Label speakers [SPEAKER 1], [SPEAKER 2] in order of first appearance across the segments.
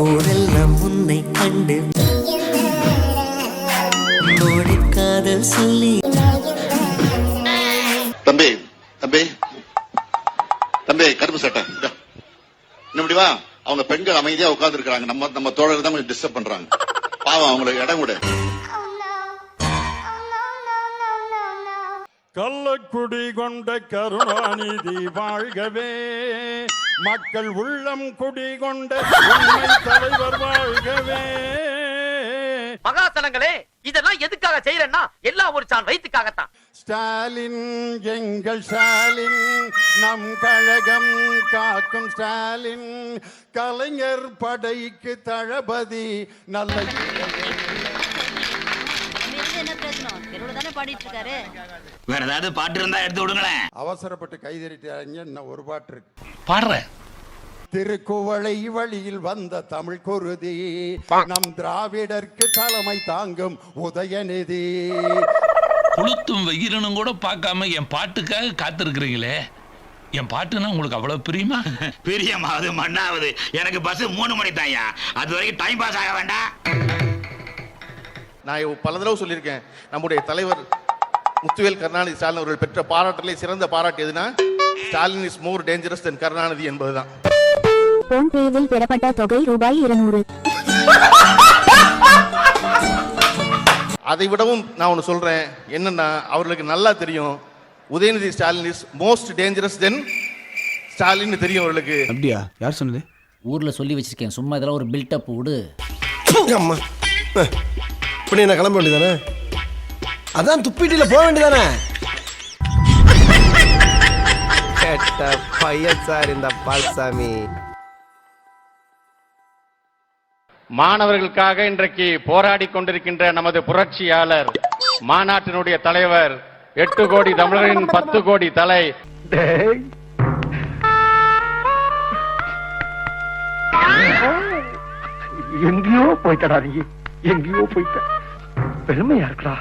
[SPEAKER 1] ஊரெல்லாம் உன்னை கண்டு ஓடி காதல் சொல்லி.
[SPEAKER 2] தம்பி தம்பி. தம்பி கருப்பு சட்டை. இதோ. வா அவங்க பெண்கள் அமைதியா உட்கார்ந்து இருக்காங்க நம்ம நம்ம தோழர் தான் கொஞ்சம் டிஸ்டர்ப் பண்றாங்க. பாவம் அவங்களுக்கு இடம் கூட.
[SPEAKER 3] கள்ளக்குடி கொண்ட கருணாநிதி வாழ்கவே. மக்கள் உள்ளம் குடி கொண்ட தலைவர் வாழ்கவே.
[SPEAKER 4] மகாசனங்களே இதெல்லாம் எதுக்காக செய்யறேன்னா எல்லாம் ஒரு சான் வயிற்றுக்காகத்தான்
[SPEAKER 3] ஸ்டாலின் எங்கள் ஸ்டாலின் நம் கழகம் காக்கும் ஸ்டாலின். கலைஞர் படைக்கு தளபதி நல்ல
[SPEAKER 5] பாடிட்டு இருக்காரு
[SPEAKER 6] வேற ஏதாவது பாட்டு இருந்தா எடுத்து விடுங்களேன்.
[SPEAKER 3] அவசரப்பட்டு கைதறிட்டாங்க இன்னும் ஒரு பாட்டு இருக்கு.
[SPEAKER 6] பாடுறேன்
[SPEAKER 3] திருக்குவளை வழியில் வந்த தமிழ் குருதி நம் திராவிடர்க்கு தலைமை தாங்கும் உதயநிதி.
[SPEAKER 6] புளுத்தும் வெயிலனும் கூட பார்க்காம என் பாட்டுக்காக காத்திருக்கிறீங்களே. என் பாட்டுனா உங்களுக்கு அவ்வளவு பிரியுமா?
[SPEAKER 7] பிரியமாவது மண்ணாவது. எனக்கு பஸ் மூணு மணி தாயா அது வரைக்கும் டைம் பாஸ் ஆக வேண்டாம்.
[SPEAKER 8] நான் பல தடவை சொல்லியிருக்கேன். நம்முடைய தலைவர் முத்துவேல் கருணாநிதி ஸ்டாலின் அவர்கள் பெற்ற பாராட்டிலே சிறந்த பாராட்டு எதுனா Stalin is more dangerous then Karunanidhi என்பதுதான்.
[SPEAKER 9] போன்பேவில் பெறப்பட்ட தொகை ரூபாய் இருநூறு.
[SPEAKER 8] அதை விடவும் நான் ஒன்று சொல்றேன். என்னன்னா அவர்களுக்கு நல்லா தெரியும் Udhayanidhi Stalin is most dangerous then Stalin தெரியும் அவர்களுக்கு.
[SPEAKER 10] அப்படியா? யார் சொன்னது?
[SPEAKER 4] ஊர்ல சொல்லி வச்சிருக்கேன். சும்மா இதெல்லாம் ஒரு பில்டப் விடு.
[SPEAKER 10] அம்மா. இப்படி நான் கிளம்ப வேண்டியதானே? அதான் துப்பிட்டில போக வேண்டியதானே? கேட்ட பையன் சார் இந்த பால்சாமி.
[SPEAKER 3] மாணவர்களுக்காக இன்றைக்கு போராடி கொண்டிருக்கின்ற நமது புரட்சியாளர் மாநாட்டினுடைய தலைவர் எட்டு கோடி தமிழரின் பத்து கோடி தலை.
[SPEAKER 4] எங்கேயோ போயிட்டடா நீ. எங்கேயோ போயிட்ட. பெருமையா இருக்கடா.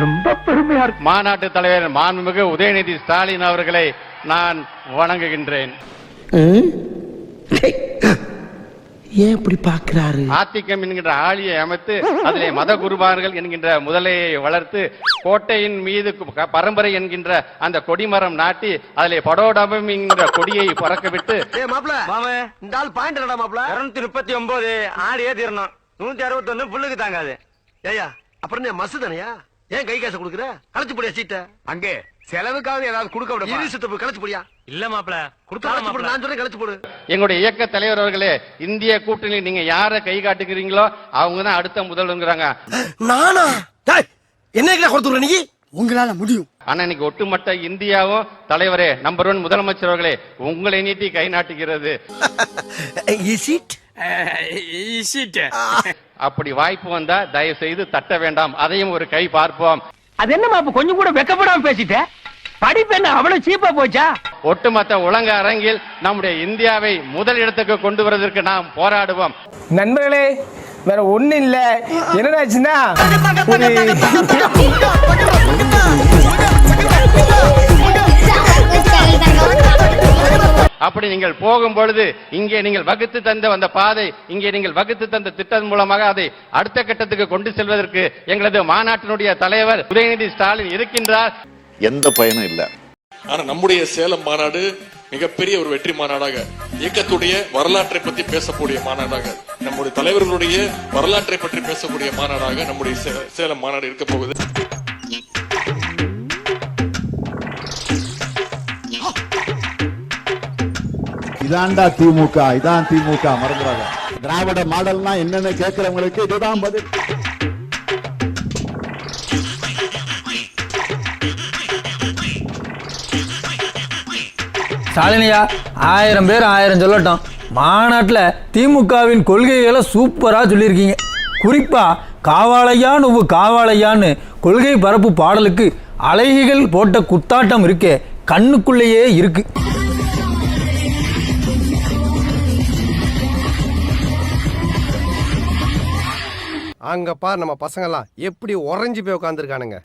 [SPEAKER 4] ரொம்ப பெருமையா இருக்கு.
[SPEAKER 3] மாநாட்டு தலைவர் மாண்புமிகு உதயநிதி ஸ்டாலின் அவர்களை நான் வணங்குகின்றேன்.
[SPEAKER 10] ஏன் இப்படி பாக்குறாரு
[SPEAKER 3] ஆத்திக்கம் என்கின்ற ஆளியை அமைத்து அதிலே மத குருமார்கள் என்கின்ற முதலையை வளர்த்து கோட்டையின் மீது பரம்பரை என்கின்ற அந்த கொடிமரம் நாட்டி அதிலே படோடபம் என்கின்ற கொடியை பறக்க விட்டு
[SPEAKER 4] இருநூத்தி முப்பத்தி ஒன்பது ஆடியே தீரணும். நூத்தி அறுபத்தி ஒண்ணு புல்லுக்கு தாங்காது.
[SPEAKER 10] ஏயா அப்புறம் நீ மசு தானையா? ஏன் கை காசு கொடுக்குற? களைச்சு போடியா சீட்ட?
[SPEAKER 4] அங்கே செலவுக்காவது ஏதாவது கொடுக்க விட
[SPEAKER 10] இரு சுத்த போய் களைச்சு போடியா?
[SPEAKER 4] இல்ல மாப்பிள
[SPEAKER 10] களைச்சு போடு நான் சொல்றேன் களைச்சு போடு.
[SPEAKER 3] எங்களுடைய இயக்க தலைவர் அவர்களே இந்திய கூட்டணி நீங்க யாரை கை காட்டுகிறீங்களோ அவங்க தான் அடுத்த முதல்வருங்கிறாங்க.
[SPEAKER 10] நானா? டேய், என்ன கிட்ட கொடுத்துற நீ? உங்களால முடியும்.
[SPEAKER 3] ஆனா இன்னைக்கு ஒட்டுமொத்த இந்தியாவும் தலைவரே நம்பர் ஒன் முதலமைச்சர் அவர்களே உங்களை நீட்டி கை நாட்டுகிறது.
[SPEAKER 10] இஸ் இட்
[SPEAKER 3] அப்படி வாய்ப்பு வந்தா தயவு செய்து தட்ட வேண்டாம். அதையும் ஒரு கை பார்ப்போம்.
[SPEAKER 4] அது என்ன மாப்பு கொஞ்சம் கூட வெக்கப்படாம பேசிட்ட? படிப்பு என்ன அவ்வளவு சீப்பா போச்சா?
[SPEAKER 3] ஒட்டுமொத்த உலக அரங்கில் நம்முடைய இந்தியாவை முதல் இடத்துக்கு கொண்டு வருவதற்கு நாம் போராடுவோம்.
[SPEAKER 4] நண்பர்களே வேற ஒண்ணு இல்ல. என்னடாச்சுன்னா
[SPEAKER 3] அப்படி நீங்கள் போகும் பொழுது இங்கே நீங்கள் வகுத்து தந்த அந்த பாதை இங்கே நீங்கள் வகுத்து தந்த திட்டம் மூலமாக அதை அடுத்த கட்டத்துக்கு கொண்டு செல்வதற்கு எங்களது மாநாட்டினுடைய தலைவர் உதயநிதி ஸ்டாலின் இருக்கின்றார்.
[SPEAKER 2] எந்த பயனும் இல்ல.
[SPEAKER 11] ஆனா நம்முடைய சேலம் மாநாடு மிகப்பெரிய ஒரு வெற்றி மாநாடாக இயக்கத்துடைய வரலாற்றை பற்றி பேசக்கூடிய மாநாடாக நம்முடைய தலைவர்களுடைய வரலாற்றை பற்றி பேசக்கூடிய மாநாடாக நம்முடைய சே- சேலம் மாநாடு இருக்க போகுது.
[SPEAKER 3] இதான்டா திமுக இதான் திமுக மறந்துடாத. திராவிட மாடல்னா என்னன்னு கேட்கிறவங்களுக்கு இதுதான் பதில்.
[SPEAKER 4] ஸ்டாலினியா ஆயிரம் பேர் ஆயிரம் சொல்லட்டும். மாநாட்டில் திமுகவின் கொள்கைகளை சூப்பராக சொல்லியிருக்கீங்க. குறிப்பாக காவாலையா நுவ்வு காவாலையான்னு கொள்கை பரப்பு பாடலுக்கு அழகிகள் போட்ட குத்தாட்டம் இருக்கே கண்ணுக்குள்ளேயே இருக்குது
[SPEAKER 10] அங்கப்பா பார் நம்ம பசங்கெல்லாம் எப்படி உறைஞ்சு போய் உட்காந்துருக்கானுங்க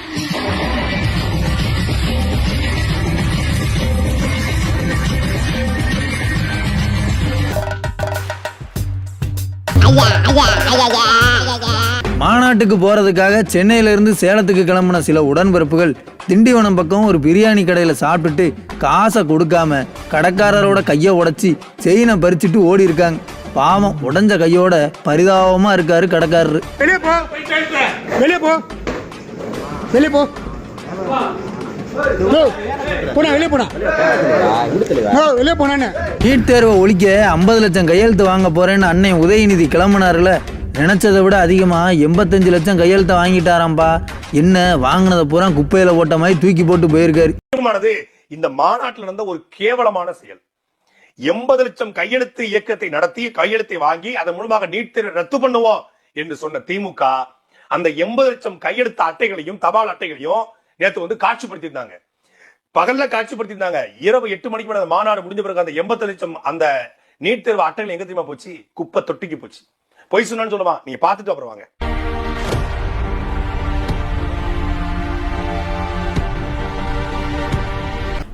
[SPEAKER 4] மாநாட்டுக்கு போறதுக்காக சென்னையில இருந்து சேலத்துக்கு கிளம்புன சில உடன்பிறப்புகள் திண்டிவனம் பக்கம் ஒரு பிரியாணி கடையில சாப்பிட்டுட்டு காசை கொடுக்காம கடைக்காரரோட கையை உடைச்சி செயினை பறிச்சுட்டு ஓடி இருக்காங்க பாவம் உடைஞ்ச கையோட பரிதாபமா இருக்காரு கடைக்காரரு.
[SPEAKER 12] வெளியே போ. வெளியே வெளியே
[SPEAKER 4] நீட் தேர்வை ஒழிக்க ஐம்பது லட்சம் கையெழுத்து வாங்க போறேன்னு அன்னை உதயநிதி கிளம்புனாருல. நினச்சதை விட அதிகமா எண்பத்தஞ்சு லட்சம் கையெழுத்தை வாங்கிட்டாராம்பா. என்ன வாங்கினதை பூரா குப்பையில போட்ட மாதிரி தூக்கி போட்டு போயிருக்காரு.
[SPEAKER 11] தீர்மானது இந்த மாநாட்டில் நடந்த ஒரு கேவலமான செயல். எண்பது லட்சம் கையெழுத்து இயக்கத்தை நடத்தி கையெழுத்தை வாங்கி அதன் மூலமாக நீட் தேர்வை ரத்து பண்ணுவோம் என்று சொன்ன திமுக அந்த எண்பது லட்சம் கையெழுத்து அட்டைகளையும் தபால் அட்டைகளையும் நேத்து வந்து காட்சிப்படுத்தியிருந்தாங்க. பகல்ல காட்சிப்படுத்தியிருந்தாங்க. இரவு எட்டு மணிக்கு மேல அந்த மாநாடு முடிஞ்ச பிறகு அந்த எண்பது லட்சம் அந்த நீட் தேர்வு அட்டைகள் எங்க தெரியுமா போச்சு? குப்பை தொட்டிக்கு போச்சு. பொய் சொன்னான்னு சொல்லுவான் நீங்க பார்த்துட்டு அப்புறம் வாங்க.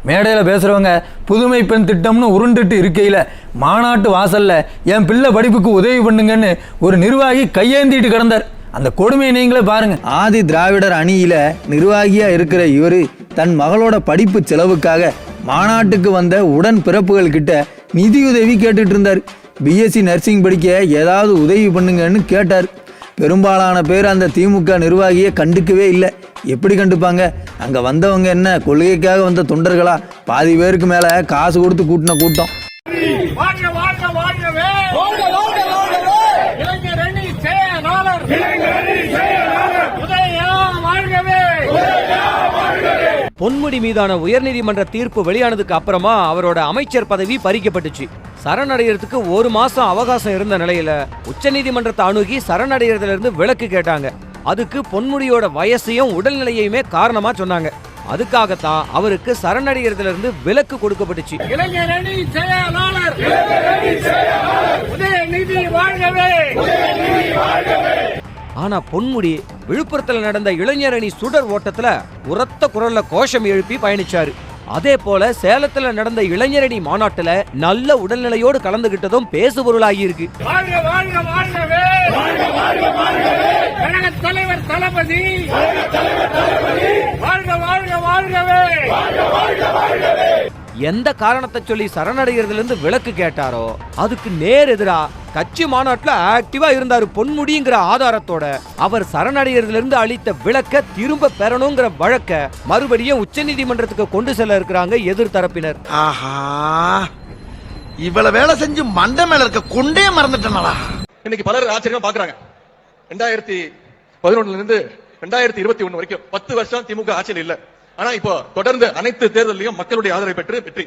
[SPEAKER 4] மேடையில் பேசுகிறவங்க புதுமை பெண் திட்டம்னு உருண்டுட்டு இருக்கையில் மாநாட்டு வாசல்ல என் பிள்ளை படிப்புக்கு உதவி பண்ணுங்கன்னு ஒரு நிர்வாகி கையேந்திட்டு கிடந்தார். அந்த கொடுமையை நீங்களே பாருங்க. ஆதி திராவிடர் அணியில நிர்வாகியா இருக்கிற இவரு தன் மகளோட படிப்பு செலவுக்காக மாநாட்டுக்கு வந்த உடன் பிறப்புகள் கிட்ட நிதியுதவி கேட்டுட்டு இருந்தார். பிஎஸ்சி நர்சிங் படிக்க ஏதாவது உதவி பண்ணுங்கன்னு கேட்டார். பெரும்பாலான பேர் அந்த திமுக நிர்வாகியை கண்டுக்கவே இல்லை. எப்படி கண்டுப்பாங்க? அங்கே வந்தவங்க என்ன? கொள்கைக்காக வந்த தொண்டர்களா? பாதி பேருக்கு மேலே காசு கொடுத்து கூட்டின கூட்டம்.
[SPEAKER 13] பொன்முடி மீதான உயர்நீதிமன்ற தீர்ப்பு வெளியானதுக்கு அப்புறமா அவரோட அமைச்சர் பதவி பறிக்கப்பட்டுச்சு. சரணடைகிறதுக்கு ஒரு மாசம் அவகாசம் இருந்த நிலையில உச்சநீதிமன்றத்தை அணுகி சரணடைகிறதுல இருந்து விலக்கு கேட்டாங்க. அதுக்கு பொன்முடியோட வயசையும் உடல்நிலையுமே காரணமா சொன்னாங்க. அதுக்காகத்தான் அவருக்கு சரணடைகிறதுல இருந்து விலக்கு கொடுக்கப்பட்டுச்சு ஆனா பொன்முடி விழுப்புரத்துல நடந்த இளைஞரணி சுடர் ஓட்டத்துல உரத்த குரல்ல கோஷம் எழுப்பி பயணிச்சாரு. அதே போல சேலத்துல நடந்த இளைஞரணி மாநாட்டுல நல்ல உடல்நிலையோடு கலந்துகிட்டதும் பேசுபொருளாகியிருக்கு.
[SPEAKER 12] தலைவர் தளபதி!
[SPEAKER 13] எந்த காரணத்தை சொல்லி சரணடைகிறதுல இருந்து விலக்கு கேட்டாரோ அதுக்கு நேர் எதிரா கட்சி மாநாட்டுல ஆக்டிவா இருந்தாரு பொன்முடிங்கிற ஆதாரத்தோட அவர் சரணடைகிறதுல இருந்து அளித்த விளக்க திரும்ப பெறணுங்கிற வழக்க மறுபடியும் உச்சநீதிமன்றத்துக்கு கொண்டு செல்ல இருக்கிறாங்க எதிர்த்தரப்பினர்.
[SPEAKER 12] ஆஹா இவ்வளவு வேலை செஞ்சு மண்டை மேல இருக்க கொண்டே மறந்துட்டனடா.
[SPEAKER 11] இன்னைக்கு பலர் ஆச்சரியமா பாக்குறாங்க. ரெண்டாயிரத்தி பதினொன்னுல இருந்து ரெண்டாயிரத்தி இருபத்தி ஒண்ணு வரைக்கும் பத்து வருஷம் திமுக ஆட்சியில் இல்ல. ஆனா இப்போ தொடர்ந்து அனைத்து தேர்தலையும் மக்களுடைய ஆதரவை பெற்று வெற்றி.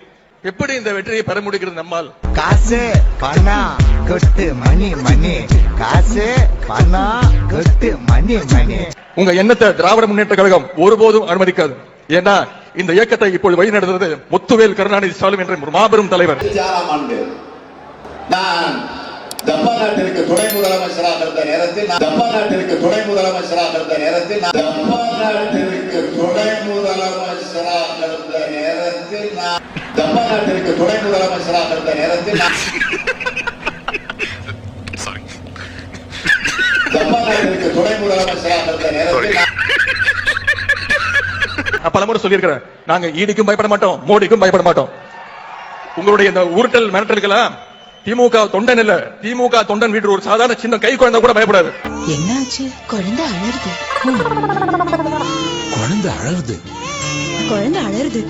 [SPEAKER 11] எப்படி இந்த வெற்றியை பெற முடிகிறது நம்மால்?
[SPEAKER 12] காசு பணம் கொட்டு மணி மணி. காசு பணம் கொட்டு மணி மணி.
[SPEAKER 11] உங்க எண்ணத்தை திராவிட முன்னேற்ற கழகம் ஒருபோதும் அனுமதிக்காது. ஏன்னா இந்த இயக்கத்தை இப்போது வழி நடத்துவது முத்துவேல் கருணாநிதி ஸ்டாலின் என்ற ஒரு மாபெரும் தலைவர்.
[SPEAKER 2] நான் ஜப்பான் நாட்டிற்கு துணை முதலமைச்சராக இருந்த நேரத்தில் ஜப்பான் நாட்டிற்கு துணை முதலமைச்சராக இருந்த நேரத்தில் ஜப்பான் நாட்டிற்கு துணை முதலமைச்சராக இருந்த நேரத்தில் நான் ஜப்பான் நாட்டிற்கு துணை முதலமைச்சராக இருந்த நேரத்தில் நான் ஜப்பான் நாட்டிற்கு துணை முதலமைச்சராக இருந்த நேரத்தில் நான்
[SPEAKER 11] நான் பலமுறை சொல்லியிருக்கிறேன். நாங்க ஈடிக்கும் பயப்பட மாட்டோம் மோடிக்கும் பயப்பட மாட்டோம். உங்களுடைய இந்த உருட்டல் மிரட்டல்களா திமுக தொண்டன் இல்ல. திமுக தொண்டன் வீட்டு ஒரு சாதாரண சின்ன கை குழந்தை கூட பயப்படாது.
[SPEAKER 14] என்னாச்சு? குழந்தை அழறுது.
[SPEAKER 6] குழந்தை அழகுது
[SPEAKER 14] குழந்தை அழறுது.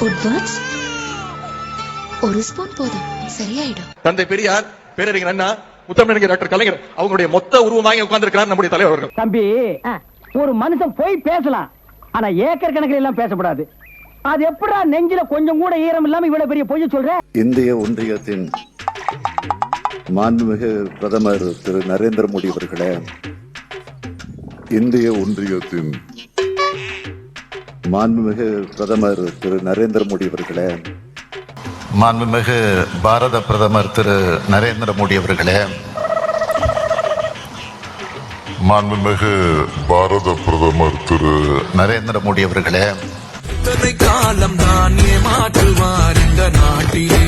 [SPEAKER 14] உட்வர்ட்ஸ் ஒரு ஸ்பூன் போதும். சரியாயிடும்.
[SPEAKER 11] தந்தை பெரியார் பேரறிஞர் அண்ணா முத்தமிழறிஞர் டாக்டர் கலைஞர் அவங்களுடைய மொத்த உருவமாக உட்கார்ந்திருக்கிறார் நம்முடைய தலைவர் அவர்கள்.
[SPEAKER 12] தம்பி ஒரு மனுஷன் போய் பேசலாம். ஆனா ஏக்கர் கணக்கில் எல்லாம் பேசக்கூடாது அது எப்படா நெஞ்சில கொஞ்சம் கூட ஈரம் இல்லாம இவ்வளவு பெரிய பொய்ய சொல்ற?
[SPEAKER 2] இந்திய ஒன்றியத்தின் மாண்புமிகு பிரதமர் திரு நரேந்திர மோடி அவர்களே இந்திய ஒன்றியத்தின் மாண்புமிகு பிரதமர் திரு நரேந்திர மோடி அவர்களே மாண்புமிகு பாரத பிரதமர் திரு நரேந்திர மோடி அவர்களே மாண்புமிகு பாரத பிரதமர் திரு நரேந்திர மோடி அவர்களே
[SPEAKER 15] காலம் தான் ஏமாற்றுவார் இந்த நாட்டிலே.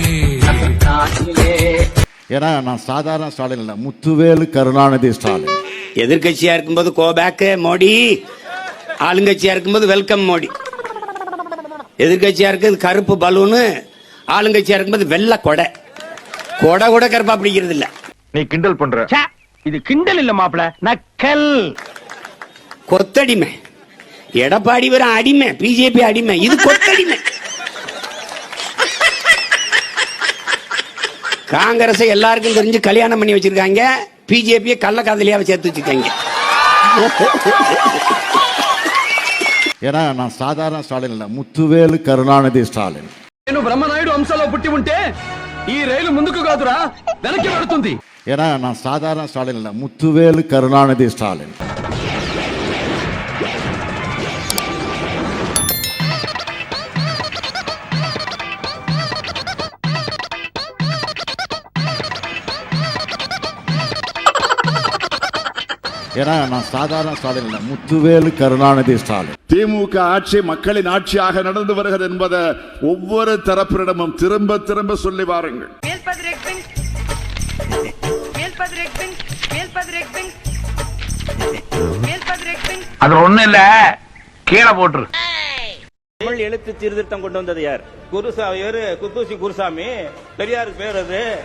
[SPEAKER 16] ஏன்னா நான் சாதாரண ஸ்டாலின் இல்லை. முத்துவேலு கருணாநிதி ஸ்டாலின்.
[SPEAKER 17] எதிர்கட்சியா இருக்கும்போது கோ பேக் மோடி. ஆளுங்கட்சியா இருக்கும்போது வெல்கம் மோடி. எதிர்கட்சியா இருக்கிறது கருப்பு பலூனு. ஆளுங்கட்சியா இருக்கும்போது வெள்ளை கொடை. கொடை கூட கருப்பா பிடிக்கிறது இல்ல.
[SPEAKER 18] நீ கிண்டல் பண்ற.
[SPEAKER 19] இது கிண்டல் இல்ல மாப்பிள நக்கல்.
[SPEAKER 17] கொத்தடிமை. எடப்பாடி வரும் அடிமை பிஜேபி அடிமை இது கொத்தடிமை காங்கிரஸ் எல்லாருக்கும் தெரிஞ்சு கல்யாணம் பண்ணி வச்சிருக்காங்க பிஜேபியை கள்ள காதலியாவை சேர்த்து வச்சிருக்காங்க
[SPEAKER 16] ஏன்னா நான் சாதாரண ஸ்டாலின் இல்லை முத்துவேலு కరుణానిధి స్టాలిన్
[SPEAKER 19] నేను బ్రహ్మనాయుడు అంశంలో పుట్టి ఉంటే ఈ రైలు ముందుకు కాదురా వెనక్కి పడుతుంది
[SPEAKER 16] ஏன்னா நான் சாதாரண ஸ்டாலின் இல்லை முத்துவேலு கருணாநிதி ஸ்டாலின் ஏன்னா நான் சாதாரண ஸ்டாலின் இல்லை. முத்துவேலு கருணாநிதி ஸ்டாலின்.
[SPEAKER 18] திமுக ஆட்சி மக்களின் ஆட்சியாக நடந்து வருகிறது என்பதை ஒவ்வொரு தரப்பினரிடமும் திரும்ப திரும்ப சொல்லி வாருங்கள்.
[SPEAKER 20] அதுல ஒண்ணு இல்ல. கீழே போட்டுரு.
[SPEAKER 19] தமிழ் எழுத்து சீர்திருத்தம் கொண்டு வந்தது யார்? குருசாமி குத்தூசி குருசாமி. பெரியாருக்கு பேர் அது.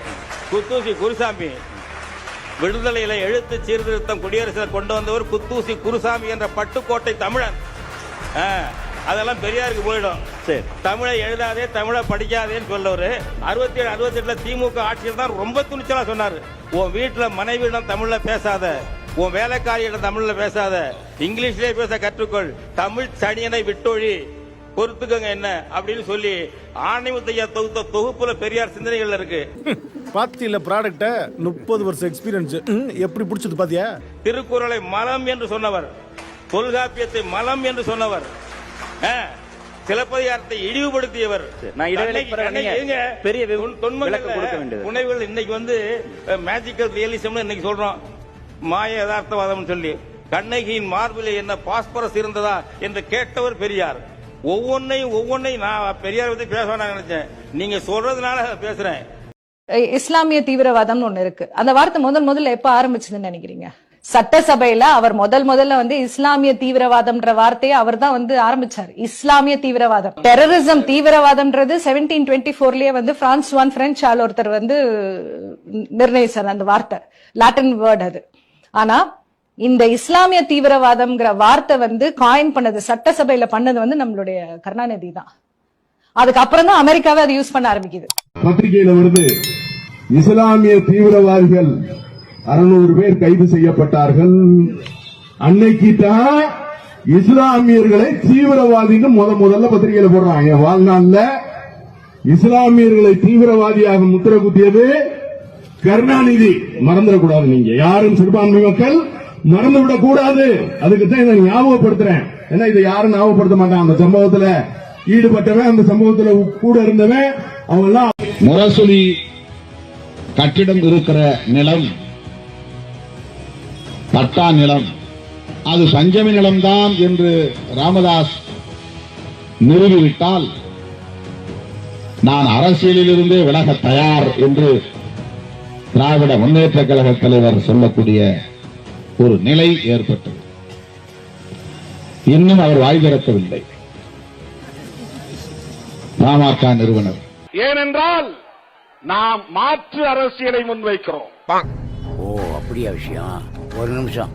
[SPEAKER 19] குத்தூசி குருசாமி. விடுதலையில எழுத்து சீர்திருத்தம் குடியரசில் கொண்டு வந்தவர் குத்தூசி குருசாமி என்ற பட்டுக்கோட்டை தமிழன். அதெல்லாம் பெரியாருக்கு போயிடும். சரி. தமிழை எழுதாதே தமிழை படிக்காதேன்னு சொல்லவர் அறுபத்தி ஏழு அறுபத்தி எட்டுல திமுக ஆட்சியில் தான் ரொம்ப துணிச்சலா சொன்னாரு. உன் வீட்டுல மனைவியிடம் தமிழ்ல பேசாத உன் வேலைக்காரியிடம் தமிழ்ல பேசாத இங்கிலீஷ்லயே பேச கற்றுக்கொள் தமிழ் சனியனை விட்டொழி பொறுத்துக்கங்க என்ன அப்படின்னு சொல்லி ஆணைமுத்தையா தொகுத்த தொகுப்புல பெரியார் சிந்தனைகள் இருக்கு.
[SPEAKER 18] பாத்தியில ப்ராடக்ட முப்பது வருஷம் எக்ஸ்பீரியன்ஸ் எப்படி பிடிச்சது பாத்தியா?
[SPEAKER 19] திருக்குறளை மலம் என்று சொன்னவர். தொல்காப்பியத்தை மலம் என்று சொன்னவர். ஆ, சிலப்பதிகாரத்தை இழிவுபடுத்தியவர். பெரிய புனைவுகள் இன்னைக்கு வந்து மேஜிக்கல் ரியலிசம் இன்னைக்கு சொல்றோம். மாய யதார்த்தவாதம் சொல்லி. கண்ணகியின் மார்பிலே என்ன பாஸ்பரஸ் இருந்ததா என்று கேட்டவர் பெரியார். ஒவ்வொன்னையும் ஒவ்வொன்னையும் நான் பெரியார் பத்தி பேச நினைச்சேன். நீங்க சொல்றதுனால பேசுறேன்.
[SPEAKER 1] இஸ்லாமிய தீவிரவாதம்னு ஒண்ணு இருக்கு. அந்த வார்த்தை முதல் முதல்ல எப்ப ஆரம்பிச்சதுன்னு நினைக்கிறீங்க? சட்டசபையில அவர் முதல் முதல்ல வந்து இஸ்லாமிய தீவிரவாதம்ன்ற வார்த்தையை அவர் தான் வந்து ஆரம்பிச்சார். இஸ்லாமிய தீவிரவாதம். டெரரிசம் தீவிரவாதம்ன்றது செவன்டீன் டுவெண்ட்டி ஃபோர்லயே வந்து பிரான்ஸ் ஒன் பிரெஞ்சு ஆள் ஒருத்தர் வந்து நிர்ணயிச்சார் அந்த வார்த்தை. லாட்டின் வேர்ட் அது. ஆனா இந்த இஸ்லாமிய தீவிரவாதம்ங்கிற வார்த்தை வந்து காயின் பண்ணது சட்டசபையில பண்ணது வந்து நம்மளுடைய கருணாநிதி தான். அதுக்கப்புறம் தான் அமெரிக்காவே அதை யூஸ் பண்ண ஆரம்பிக்குது.
[SPEAKER 18] பத்திரிகையில வருது இஸ்லாமிய தீவிரவாதிகள் அறுநூறு பேர் கைது செய்யப்பட்டார்கள். அன்னைக்கு தான் இஸ்லாமியர்களை தீவிரவாதின்னு முத முதல்ல பத்திரிகையில போடுறாங்க. என் வாழ்நாள்ல இஸ்லாமியர்களை தீவிரவாதியாக முத்திர குத்தியது கருணாநிதி. மறந்துடக்கூடாது நீங்க. யாரும் சிறுபான்மை மக்கள் மறந்துவிடக் கூடாது. அதுக்கு தான் இதை ஞாபகப்படுத்துறேன். ஏன்னா இதை யாரும் ஞாபகப்படுத்த மாட்டான் அந்த சம்பவத்துல ஈடுபட்டவன் அந்த சம்பவத்துல கூட இருந்தவன் அவங்க எல்லாம் முரசொலி கட்டிடம் இருக்கிற நிலம் பட்டா நிலம் அது சஞ்சமி நிலம்தான் என்று ராமதாஸ் நிறுவிவிட்டால் நான் அரசியலிலிருந்தே விலக தயார் என்று திராவிட முன்னேற்ற கழக தலைவர் சொல்லக்கூடிய ஒரு நிலை ஏற்பட்டது. இன்னும் அவர் வாய் திறக்கவில்லை. பாமக நிறுவனர்.
[SPEAKER 20] ஏனென்றால் நாம் மாற்று அரசியலை முன்வைக்கிறோம்.
[SPEAKER 17] ஓ அப்படியா விஷயம். ஒரு நிமிஷம்.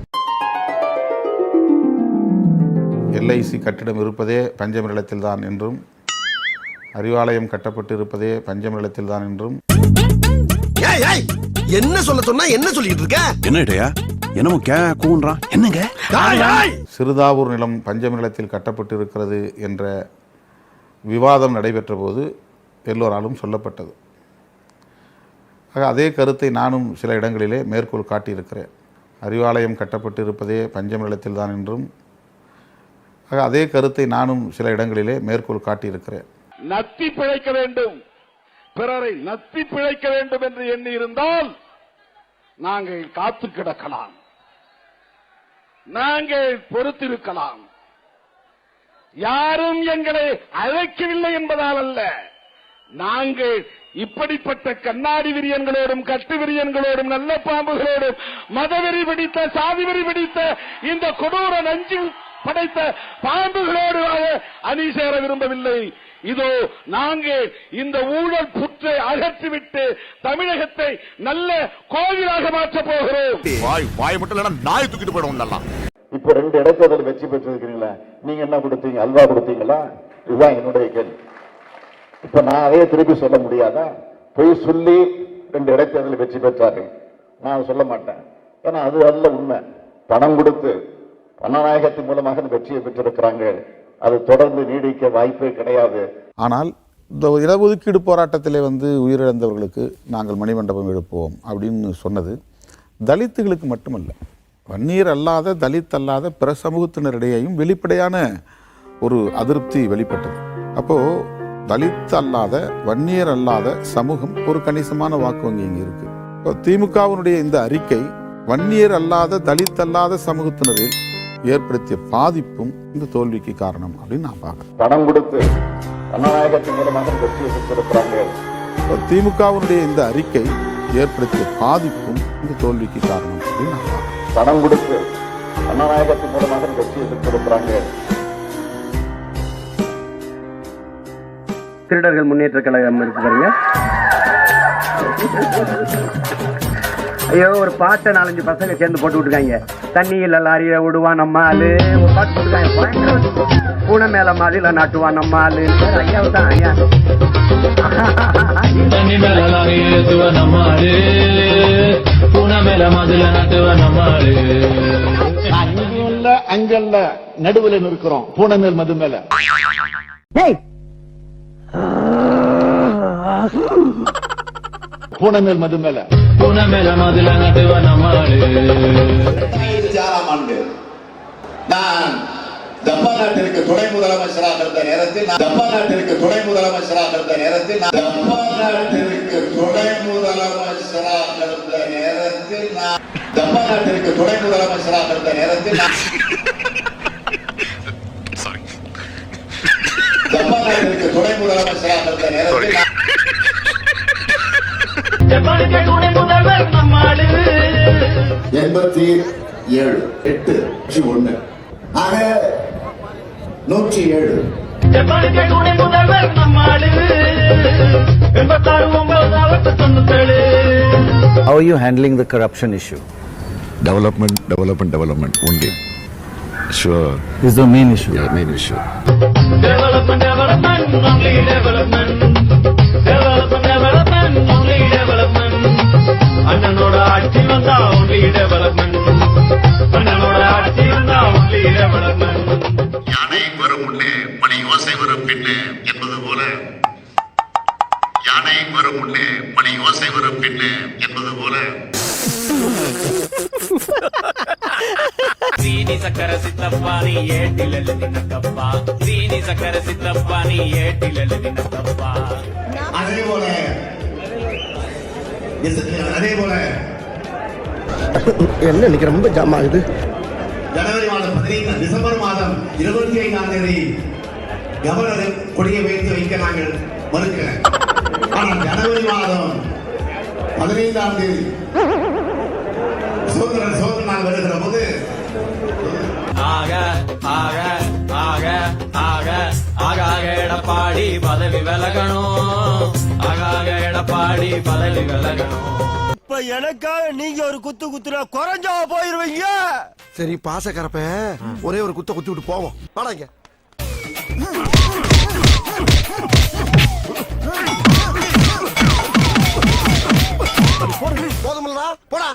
[SPEAKER 18] எல்ஐசி கட்டிடம் இருப்பதே பஞ்சம நிலத்தில்தான் என்றும் அறிவாலயம் கட்டப்பட்டு இருப்பதே பஞ்சம நிலத்தில்தான் என்றும்.
[SPEAKER 19] என்ன சொல்ல சொன்னா என்ன சொல்லிட்டு இருக்க?
[SPEAKER 18] என்னடையா என்னமோ கே கூன்றான் என்னங்க? சிறுதாவூர் நிலம் பஞ்சம நிலத்தில் கட்டப்பட்டு இருக்கிறது என்ற விவாதம் நடைபெற்ற போது எல்லோராலும் சொல்லப்பட்டது. ஆக அதே கருத்தை நானும் சில இடங்களிலே மேற்கோள் காட்டியிருக்கிறேன். அறிவாலயம் கட்டப்பட்டு இருப்பதே பஞ்சம நிலத்தில்தான் என்றும் ஆக அதே கருத்தை நானும் சில இடங்களிலே மேற்கோள் காட்டியிருக்கிறேன்.
[SPEAKER 20] நத்தி பிழைக்க வேண்டும். பிறரை நத்தி பிழைக்க வேண்டும் என்று எண்ணி இருந்தால் நாங்கள் காத்து கிடக்கலாம். நாங்கள் பொறுத்திருக்கலாம். யாரும் எங்களை அழைக்கவில்லை என்பதால் அல்ல. நாங்கள் இப்படிப்பட்ட கண்ணாடி விரியன்களோடும் கட்டு விரியன்களோடும் நல்ல பாம்புகளோடும் மதவெறி பிடித்த சாதிவெறி பிடித்த இந்த கொடூர நஞ்சு படைத்த பாம்புகளோடு அணி சேர விரும்பவில்லை. இதோ நாங்கள் இந்த ஊழல் புற்றை அகற்றிவிட்டு தமிழகத்தை நல்ல கோவிலாக மாற்றப் போகிறோம்.
[SPEAKER 21] வாய் வாய் மட்டும் நாய் தூக்கிட்டு போயிடும்
[SPEAKER 22] இப்போ ரெண்டு இடைத்தேர்தல் வெற்றி பெற்றிருக்கிறீங்களா. நீங்க என்ன கொடுத்தீங்க? அல்வா கொடுத்தீங்களா? இதுதான் என்னுடைய கேள்வி. இப்ப நான் அதையே திருப்பி சொல்ல முடியாதா? பொய் சொல்லி ரெண்டு இடைத்தேர்தல் வெற்றி பெற்றார்கள். நான் சொல்ல மாட்டேன். ஏன்னா அது அல்ல உண்மை. பணம் கொடுத்து பணநாயகத்தின் மூலமாக வெற்றியை பெற்றிருக்கிறாங்க. அது தொடர்ந்து நீடிக்க வாய்ப்பே கிடையாது.
[SPEAKER 21] ஆனால் இந்த இடஒதுக்கீடு போராட்டத்திலே வந்து உயிரிழந்தவர்களுக்கு நாங்கள் மணிமண்டபம் எழுப்புவோம் அப்படின்னு சொன்னது தலித்துகளுக்கு மட்டுமல்ல. வன்னியர் அல்லாத தலித் அல்லாத பிற சமூகத்தினரிடையேயும் வெளிப்படையான ஒரு அதிருப்தி வெளிப்பட்டது. அப்போது தலித் அல்லாத வன்னியர் அல்லாத சமூகம் ஒரு கணிசமான வாக்கு வங்கி இங்கே இருக்கு. இப்போ திமுகவினுடைய இந்த அறிக்கை வன்னியர் அல்லாத தலித் அல்லாத சமூகத்தினரில் ஏற்படுத்திய பாதிப்பும் இந்த தோல்விக்கு காரணம் அப்படின்னு நான் பார்க்குறேன்.
[SPEAKER 22] பணம் கொடுத்து மூலமாக
[SPEAKER 21] இப்போ திமுகவினுடைய இந்த அறிக்கை ஏற்படுத்திய பாதிப்பும் இந்த தோல்விக்கு காரணம் அப்படின்னு நான் பார்க்கிறேன்.
[SPEAKER 22] பணம் கொடுத்து பணநாயகத்தின் மூலமாக இந்த வெற்றியை
[SPEAKER 12] திருடர்கள் முன்னேற்ற கழகம் இருக்கு பாருங்க. ஐயோ ஒரு பாட்டை நாலஞ்சு பசங்க சேர்ந்து போட்டு விட்டுருக்காங்க. தண்ணியில் லாரிய விடுவான் நம்ம ஆளு. ஒரு பாட்டு போட்டுருக்காங்க. பூனை மேல மாதிரில நாட்டுவான் நம்ம ஆளு. ஐயா தான் ஐயா.
[SPEAKER 23] தண்ணி மேல லாரி ஏத்துவ நம்மாடு பூனை மேல மதுல நட்டுவ நம்மாடு
[SPEAKER 22] இங்கும் இல்ல அங்கல்ல நடுவில் இருக்கிறோம் பூனை மேல் மது மேல. பூனை மேல் மது மேல
[SPEAKER 23] பூனை மேல மதுல
[SPEAKER 21] ஆண்டு நான் ஜப்பான் நாட்டிற்கு துணை முதலமைச்சராக இருந்த நேரத்தில் நான் ஜப்பான் நாட்டிற்கு துணை முதலமைச்சராக இருந்த நேரத்தில் நான் ஜப்பான் நாட்டிற்கு துணை முதலமைச்சராக இருந்த நேரத்தில் நான் ஜப்பான் நாட்டிற்கு துணை முதலமைச்சராக இருந்த நேரத்தில் துணை முதலமைச்சராக இருந்த நேரத்தில் எண்பத்தி ஏழு எட்டு நூற்றி ஒண்ணு ஆக நூற்றி ஏழு
[SPEAKER 12] How are you handling the corruption issue?
[SPEAKER 21] Development, development, development only. Sure.
[SPEAKER 12] Is the main issue.
[SPEAKER 21] Yeah, main issue.
[SPEAKER 23] Development, development, only development. Development, development, only development. அண்ணனோட ஆட்சி வந்தா only development. அண்ணனோட ஆட்சி வந்தா only development.
[SPEAKER 21] யானை வரும் முன்னே மணி ஓசை வரும் பின்னே என்பது போல யானை வரும் முன்னே மணி ஓசை வரும் பின்னே
[SPEAKER 23] சீனி சக்கர சித்தப்பா நீ ஏட்டில் எழுதின தப்பா சீனி சக்கர சித்தப்பா நீ ஏட்டில் எழுதின தப்பா
[SPEAKER 21] அதே போல. அதே போல.
[SPEAKER 12] என்ன இன்னைக்கு ரொம்ப ஜாம் ஆகுது?
[SPEAKER 21] ஜனவரி மாதம் பதினைந்து டிசம்பர் மாதம் இருபத்தி ஐந்தாம் தேதி கவர்னர் கொடியை வைத்து வைக்க நாங்கள் மறுக்கிறேன். ஆனால் ஜனவரி மாதம் பதினைந்தாம் தேதி சுதந்திர சுதந்திர நாள் வருகிற போது
[SPEAKER 23] ஆக ஆக ஆக ஆக ஆகாக எடப்பாடி பதவி விலகணும். ஆகாக எடப்பாடி பதவி விலகணும்.
[SPEAKER 12] இப்ப எனக்காக நீங்க ஒரு குத்து குத்துனா குறைஞ்சா போயிருவீங்க.
[SPEAKER 10] சரி பாசக்கரப்ப ஒரே ஒரு குத்த குத்தி விட்டு போவோம். வாடாங்க போதுமில்லடா போடா